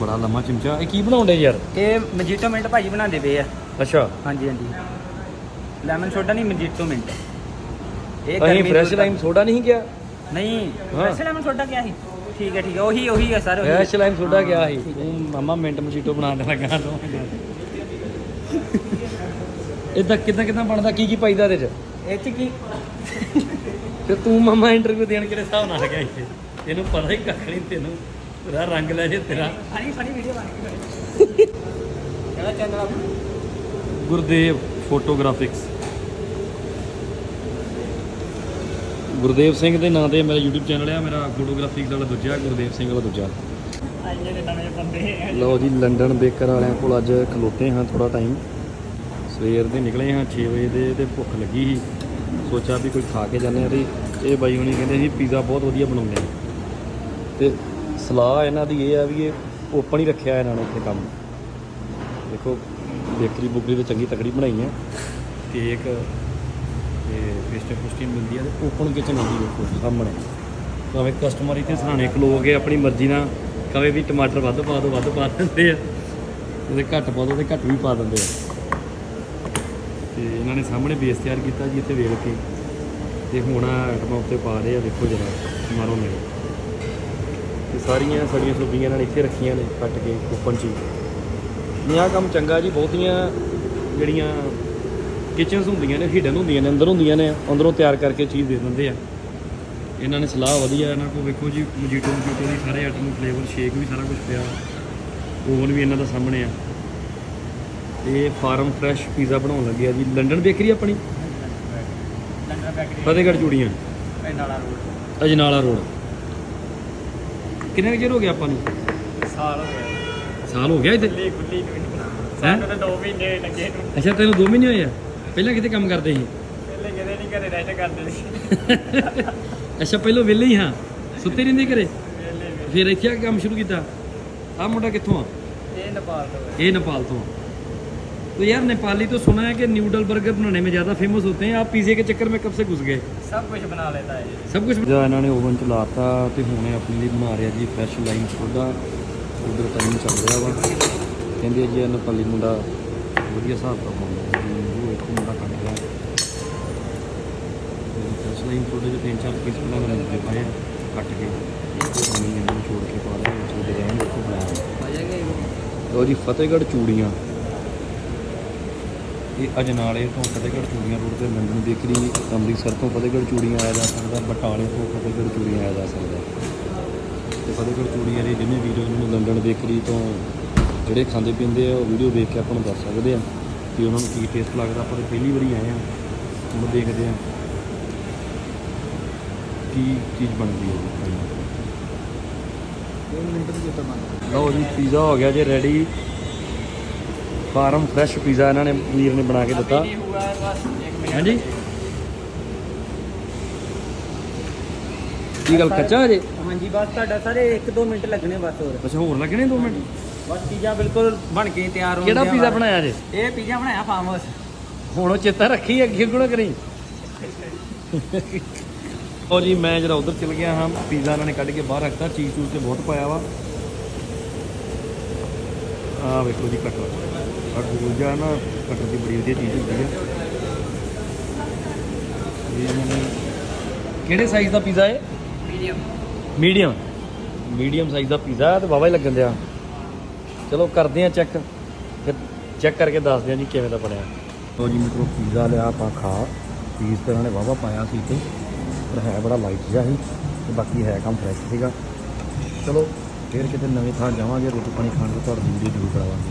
ਬੜਾ ਲੰਮਾ ਚਮਚਾ। ਇਹ ਕੀ ਬਣਾਉਂਦੇ ਯਾਰ? ਇਹ ਮਜੀਟੋ ਮਿੰਟ ਭਾਜੀ ਬਣਾਉਂਦੇ ਪਏ ਆ। ਅੱਛਾ। ਹਾਂਜੀ ਹਾਂਜੀ। ਲੈਮਨ ਸੋਡਾ ਨਹੀਂ ਮਜੀਟੋ ਮਿੰਟ। ਇਹ ਅਸੀਂ ਗਰਮੀ ਫਰੈਸ਼ ਲਾਈਮ ਸੋਡਾ ਨਹੀਂ ਗਿਆ ਨਹੀਂ। ਫਰੈਸ਼ ਲੈਮਨ ਸੋਡਾ ਕਿਆ ਸੀ। ਠੀਕ ਹੈ ਠੀਕ ਹੈ। ਉਹੀ ਉਹੀ ਹੈ ਸਰ ਫਰੈਸ਼ ਲਾਈਮ ਸੋਡਾ ਗਿਆ ਸੀ। ਤੂੰ ਮਾਮਾ ਮਿੰਟ ਮਚੀਟੋ ਬਣਾ ਦੇਣਾ ਗਾ ਤੋਂ ਇਦਾਂ ਕਿਦਾਂ ਕਿਦਾਂ ਬਣਦਾ? ਕੀ ਕੀ ਪਾਈਦਾ ਇਹਦੇ ਚ? ਇਹ ਚ ਕੀ? ਤੇ ਤੂੰ ਮਾਮਾ ਇੰਟਰਵਿਊ ਦੇਣ ਕਿਹੜੇ ਹਿਸਾਬ ਨਾਲ ਗਿਆ ਇੱਥੇ? ਇਹਨੂੰ ਪਤਾ ਹੀ ਕੱਖ ਨਹੀਂ ਤੈਨੂੰ। ਤੇਰਾ ਰੰਗ ਲੈ ਜੇ ਤੇਰਾ। ਫਨੀ ਫਨੀ ਵੀਡੀਓ ਬਣ ਗਈ ਕਿਹੜਾ ਚੈਨਲ ਆਪਣਾ? ਗੁਰਦੇਵ ਫੋਟੋਗ੍ਰਾਫਿਕਸ ਗੁਰਦੇਵ ਸਿੰਘ ਦੇ ਨਾਂ ਤੇ ਮੇਰਾ YouTube ਚੈਨਲ ਆ ਮੇਰਾ ਫੋਟੋਗ੍ਰਾਫਿਕਸ ਵਾਲਾ ਦੂਜਾ ਗੁਰਦੇਵ ਸਿੰਘ ਵਾਲਾ ਦੂਜਾ। ਲਓ ਜੀ ਲੰਡਨ ਬੇਕਰ ਵਾਲਿਆਂ ਕੋਲ ਅੱਜ ਖਲੋਤੇ ਹਾਂ ਥੋੜਾ ਟਾਈਮ ਸਵੇਰ ਦੇ ਨਿਕਲੇ ਹਾਂ 6 ਵਜੇ ਦੇ ਤੇ ਭੁੱਖ ਲੱਗੀ ਸੀ। ਸੋਚਿਆ ਵੀ ਕੋਈ ਖਾ ਕੇ ਜਾਂਦੇ ਆ ਤੇ ਇਹ ਬਾਈ ਹੁਣੀ ਕਹਿੰਦੇ ਸੀ ਪੀਜ਼ਾ ਬਹੁਤ ਵਧੀਆ ਬਣਾਉਂਦੇ ਆ। ਤੇ ਸਲਾਹ ਇਹਨਾਂ ਦੀ ਇਹ ਆ ਵੀ ਇਹ ਓਪਨ ਹੀ ਰੱਖਿਆ ਇਹਨਾਂ ਨੇ ਇੱਥੇ ਕੰਮ। ਦੇਖੋ, ਬੇਕਰੀ ਬੁਕਰੀ ਤੇ ਚੰਗੀ ਤਕੜੀ ਬਣਾਈ ਹੈ। ਕੇਕ ਤੇ ਪੇਸਟਰੀ ਪੁਸਟੀ ਮਿਲਦੀ ਹੈ ਤੇ ਓਪਨ ਕਿਚਨ ਹੁੰਦੀ ਦੇਖੋ, ਸਾਹਮਣੇ। ਭਾਵੇਂ ਕਸਟਮਰ ਇੱਥੇ ਸਰਾਣੇ ਖਲੋ ਕੇ ਆਪਣੀ ਮਰਜ਼ੀ ਨਾਲ ਕਵੇ ਵੀ ਟਮਾਟਰ ਵੱਧ ਪਾ ਦਿਓ ਵੱਧ ਪਾ ਦਿੰਦੇ ਆ। ਉਹਦੇ ਘੱਟ ਪਾ ਦਿਓ ਤੇ ਘੱਟ ਵੀ ਪਾ ਦਿੰਦੇ ਆ। ਤੇ ਇਹਨਾਂ ਨੇ ਸਾਹਮਣੇ ਬੇਸ ਤਿਆਰ ਕੀਤਾ ਜੀ ਇੱਥੇ ਵੇਖ ਕੇ। ਤੇ ਹੁਣ ਆਈਟਮਾਂ ਉੱਤੇ ਪਾ ਰਹੇ ਆ, ਦੇਖੋ ਜਰਾ, ਮਾਰੋ ਮੇਰੇ ਤੇ ਸਾਰੀਆਂ ਸੜੀਆਂ ਸਬਜ਼ੀਆਂ ਇਹਨਾਂ ਨੇ ਇੱਥੇ ਰੱਖੀਆਂ ਨੇ ਕੱਟ ਕੇ ਓਪਨ 'ਚ ਹੀ ਨਹੀਂ ਆਹ ਕੰਮ ਚੰਗਾ ਜੀ ਬਹੁਤੀਆਂ ਜਿਹੜੀਆਂ ਕਿਚਨਸ ਹੁੰਦੀਆਂ ਨੇ ਹਿਡਨ ਹੁੰਦੀਆਂ ਨੇ ਅੰਦਰ ਹੁੰਦੀਆਂ ਨੇ ਅੰਦਰੋਂ ਤਿਆਰ ਕਰਕੇ ਚੀਜ਼ ਦੇ ਦਿੰਦੇ ਆ। ਇਹਨਾਂ ਨੇ ਸਲਾਹ ਵਧੀਆ ਇਹਨਾਂ ਕੋਲ ਵੇਖੋ ਜੀ ਮਜੀਟੋ ਮਜੀਟੋ ਦੀ ਸਾਰੇ ਆਈਟਮ ਫਲੇਵਰ ਸ਼ੇਕ ਵੀ ਸਾਰਾ ਕੁਝ ਪਿਆ। ਓਵਨ ਵੀ ਇਹਨਾਂ ਦਾ ਸਾਹਮਣੇ ਆ। ਇਹ ਫਾਰਮ ਫਰੈਸ਼ ਪੀਜ਼ਾ ਬਣਾਉਣ ਲੱਗੇ ਆ ਜੀ। ਲੰਡਨ ਬੇਕਰੀ ਆਪਣੀ? London bakery Fatehgarh Churian. ਨਾਲਾ ਰੋਡ ਅਜਨਾਲਾ ਰੋਡ ਕਿੰਨੇ ਕੁ ਚਿਰ ਹੋ ਗਿਆ ਆਪਾਂ ਨੂੰ ਸਾਲ ਹੋ ਗਿਆ ਸਾਲ ਹੋ ਗਿਆ ਇੱਥੇ ਖੁੱਲੀ ਖੁੱਲੀ ਨੂੰ ਹੈਂ? ਸਾਨੂੰ ਤਾਂ 2 ਮਹੀਨੇ ਲੱਗੇ ਨੂੰ ਅੱਛਾ ਤੈਨੂੰ 2 ਮਹੀਨੇ ਹੋਏ ਆ ਪਹਿਲਾਂ ਕਿਤੇ ਕੰਮ ਕਰਦੇ ਸੀ ਪਹਿਲੇ ਕਿਤੇ ਨਹੀਂ ਘਰੇ ਰੈਸਟ ਕਰਦੇ ਸੀ ਅੱਛਾ ਪਹਿਲਾਂ ਵਿਹਲੇ ਹੀ ਹਾਂ ਸੁੱਤੇ ਰਹਿੰਦੇ ਘਰੇ ਪਹਿਲੇ ਵੀ ਫਿਰ ਇੱਥੇ ਆ ਕੇ ਕੰਮ ਸ਼ੁਰੂ ਕੀਤਾ ਆਹ ਮੁੰਡਾ ਕਿੱਥੋਂ ਆ ਇਹ ਨੇਪਾਲ ਤੋਂ ਹੈ ये नेपाल तो तो यार नेपाली तो सुना है कि न्यूडल बर्गर बनाने में ज़्यादा फेमस होते हैं आप पिज़्ज़े के चक्कर में कब से घुस गए ਸਭ ਕੁਝ ਬਣਾ ਲੈਂਦਾ ਹੈ ਸਭ ਕੁਝ ਜਿਹੜਾ ਇਹਨਾਂ ਨੇ ਓਵਨ ਚ ਲਾਤਾ ਤੇ ਹੁਣੇ ਆਪਣੇ ਲਈ ਬਣਾ ਰਿਹਾ ਜੀ ਫਰੈਸ਼ ਲਾਈਨ ਸੋਡਾ ਉਧਰ ਟਾਈਮ ਚੱਲ ਰਿਹਾ ਵਾ। ਕਹਿੰਦੇ ਜੀ ਇਹ ਨੇਪਾਲੀ ਮੁੰਡਾ ਵਧੀਆ ਹਿਸਾਬ ਦਾ ਬਣਾਉਂਦਾ ਉਹ ਇੱਕ ਮੁੰਡਾ ਕੱਢ ਰਿਹਾ। ਫਰੈਸ਼ ਲਾਈਨ ਸੋਡੇ ਦੇ ਤਿੰਨ ਚਾਰ ਪੀਸ ਨੇ ਦਿੱਤੇ ਪਾਏ ਕੱਟ ਕੇ। ਉਹਨੂੰ ਮੈਨੂੰ ਛੋੜ ਕੇ ਪਾ ਲਿਆ। ਵਿੱਚ ਡਿਜ਼ਾਈਨ ਦੇਖੋ ਬਣਾਇਆ ਹੋਇਆ। ਆ। ਜਾਏਗਾ ਲਓ ਜੀ ਫਤਿਹਗੜ੍ਹ ਚੂੜੀਆਂ। ਇਹ ਅਜਨਾਲੇ ਤੋਂ ਫਤਿਹਗੜ੍ਹ ਚੂੜੀਆਂ ਰੋਡ ਤੇ ਲੰਡਨ ਬੇਕਰੀ ਅੰਮ੍ਰਿਤਸਰ ਤੋਂ ਫਤਿਹਗੜ੍ਹ ਚੂੜੀਆਂ ਆਇਆ ਜਾ ਸਕਦਾ ਬਟਾਲੇ ਤੋਂ ਫਤਿਹਗੜ੍ਹ ਚੂੜੀਆਂ ਆਇਆ ਜਾ ਸਕਦਾ। ਤੇ ਫਤਿਹਗੜ੍ਹ ਚੂੜੀਆਂ ਦੇ ਜਿੰਨੇ ਵੀਡੀਓ ਨੂੰ ਲੰਡਨ ਬੇਕਰੀ ਤੋਂ ਜਿਹੜੇ ਖਾਂਦੇ ਪੀਂਦੇ ਆ ਉਹ ਵੀਡੀਓ ਦੇਖ ਕੇ ਆਪਾਂ ਨੂੰ ਦੱਸ ਸਕਦੇ ਆ ਕਿ ਉਹਨਾਂ ਨੂੰ ਕੀ ਟੇਸਟ ਲੱਗਦਾ। ਆਪਾਂ ਤਾਂ ਪਹਿਲੀ ਵਾਰੀ ਆਏ ਆ ਹੁਣ ਦੇਖਦੇ ਆ ਕੀ ਚੀਜ਼ ਬਣਦੀ ਹੈ ਲਓ ਜੀ ਪੀਜ਼ਾ ਹੋ ਗਿਆ ਜੇ ਰੈਡੀ ਫਾਰਮ ਫਰੈਸ਼ ਪੀਜ਼ਾ ਇਹਨਾਂ ਨੇ ਵੀਰ ਨੇ ਬਣਾ ਕੇ ਦਿੱਤਾ। ਨਹੀਂ ਹੁਆ ਬਸ 1 ਮਿੰਟ। ਹਾਂਜੀ। ਕੀ ਗੱਲ ਕੱਚਾ ਅਜੇ ਹਾਂਜੀ ਬਸ ਤੁਹਾਡਾ ਸਾਰੇ 1-2 ਮਿੰਟ ਲੱਗਣੇ ਬਸ ਹੋਰ। ਅੱਛਾ ਹੋਰ ਲੱਗਣੇ 2 ਮਿੰਟ? ਬਸ ਪੀਜ਼ਾ ਬਿਲਕੁਲ ਬਣ ਕੇ ਤਿਆਰ ਹੋ ਕਿਹੜਾ ਗਿਆ ਪੀਜ਼ਾ ਵਾ। ਬਣਾਇਆ ਜੇ? ਇਹ ਪੀਜ਼ਾ ਬਣਾਇਆ ਫਾਰਮ ਹਾਊਸ ਹੁਣ ਉਹ ਚੇਤਾ ਰੱਖੀ ਅੱਗੇ ਗੁਣਾ ਕਰੀ? ਉਹ ਜੀ ਮੈਂ ਜਿਹੜਾ ਉਧਰ ਚਲ ਗਿਆ ਹਾਂ ਪੀਜ਼ਾ ਇਹਨਾਂ ਨੇ ਕੱਢ ਕੇ ਬਾਹਰ ਰੱਖਤਾ ਚੀਜ਼ ਚੂਜ਼ ਤੇ ਬਹੁਤ ਪਾਇਆ ਵਾ। ਆਹ ਵੇਖੋ ਜੀ ਕਟਰ ਔਰ ਦੂਜਾ ਨਾ ਕਟਰ ਦੀ ਬੜੀ ਵਧੀਆ ਚੀਜ਼ ਹੁੰਦੀ ਇਹ ਨੇ ਕਿਹੜੇ ਸਾਈਜ਼ ਦਾ ਪੀਜ਼ਾ ਹੈ ਮੀਡੀਅਮ ਮੀਡੀਅਮ ਮੀਡੀਅਮ ਸਾਈਜ਼ ਦਾ ਪੀਜ਼ਾ ਤੇ ਵਾਵਾ ਹੀ ਲੱਗਣ ਦਿਆ। ਚਲੋ ਕਰਦੇ ਆ ਚੈੱਕ ਫਿਰ ਚੈੱਕ ਕਰਕੇ ਦੱਸਦੇ ਆ ਜੀ ਕਿਵੇਂ ਦਾ ਬਣਿਆ। ਲੋ ਜੀ ਮਿੱਤਰੋ ਪੀਜ਼ਾ ਲਿਆ ਆਪਾਂ ਖਾ। ਪੀਸ ਤੇ ਉਹਨਾਂ ਨੇ ਵਾਵਾ ਪਾਇਆ ਸੀ ਤੇ ਪਰ ਹੈ ਬੜਾ ਲਾਈਟ ਜਿਹਾ ਸੀ ਤੇ ਬਾਕੀ ਹੈ ਕੰਮ ਫਰੈਸ਼ ਸੀਗਾ। ਚਲੋ ਫਿਰ ਕਿਤੇ ਨਵੇਂ ਥਾਂ ਜਾਵਾਂਗੇ ਰੋਟੀ ਪਾਣੀ ਖਾਣ ਤੋਂ ਤੁਹਾਡੀ ਵੀਡੀਓ ਜ਼ਰੂਰ ਕਰਾਵਾਂਗੇ।